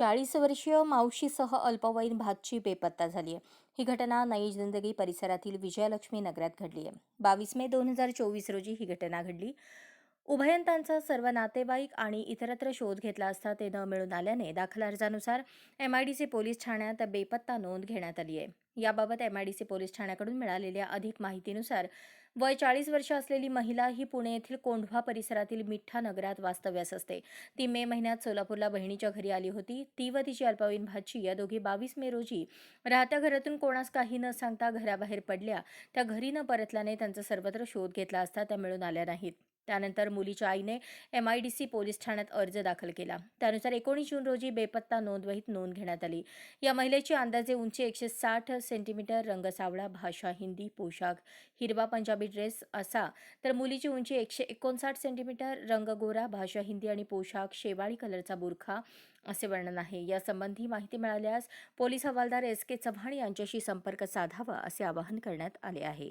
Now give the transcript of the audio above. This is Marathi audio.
चाळीस वर्षीय मावशीसह अल्पवयीन भातची बेपत्ता झाली आहे ही घटना नई जिंदगी परिसरातील विजयलक्ष्मी नगरात घडली आहे बावीस मे दोन हजार चोवीस रोजी ही घटना घडली. उभयंतांचा सर्व नातेवाईक आणि इतरत्र शोध घेतला असता ते न मिळून आल्याने दाखल अर्जानुसार M I D C police ठाण्यात बेपत्ता नोंद घेण्यात आली आहे. याबाबत M I D C police ठाण्याकडून मिळालेल्या अधिक माहितीनुसार वय चाळीस वर्ष असलेली महिला ही पुणे येथील कोंढवा परिसरातील मिठ्ठा नगरात वास्तव्यास असते. ती मे महिन्यात सोलापूरला बहिणीच्या घरी आली होती. ती व तिची अल्पवयीन भाची या दोघी बावीस मे रोजी राहत्या घरातून कोणास काही न सांगता घराबाहेर पडल्या. त्या घरी न परतल्याने त्यांचा सर्वत्र शोध घेतला असता त्या मिळून आल्या नाहीत. त्यानंतर मुलीच्या आईने M I D C police ठाण्यात अर्ज दाखल केला. त्यानुसार एकोणीस जून रोजी बेपत्ता नोंदवहीत नोंद घेण्यात आली. या महिलेची अंदाजे उंची एकशे साठ सेंटीमीटर रंग सावळा भाषा हिंदी पोशाख हिरवा पंजाबी ड्रेस असा. तर मुलीची उंची एकशे एकोणसाठ सेंटीमीटर रंग गोरा भाषा हिंदी आणि पोशाख शेवाळी कलरचा बुरखा असे वर्णन आहे. यासंबंधी माहिती मिळाल्यास पोलीस हवालदार एस के चव्हाण यांच्याशी संपर्क साधावा असे आवाहन करण्यात आले आहे.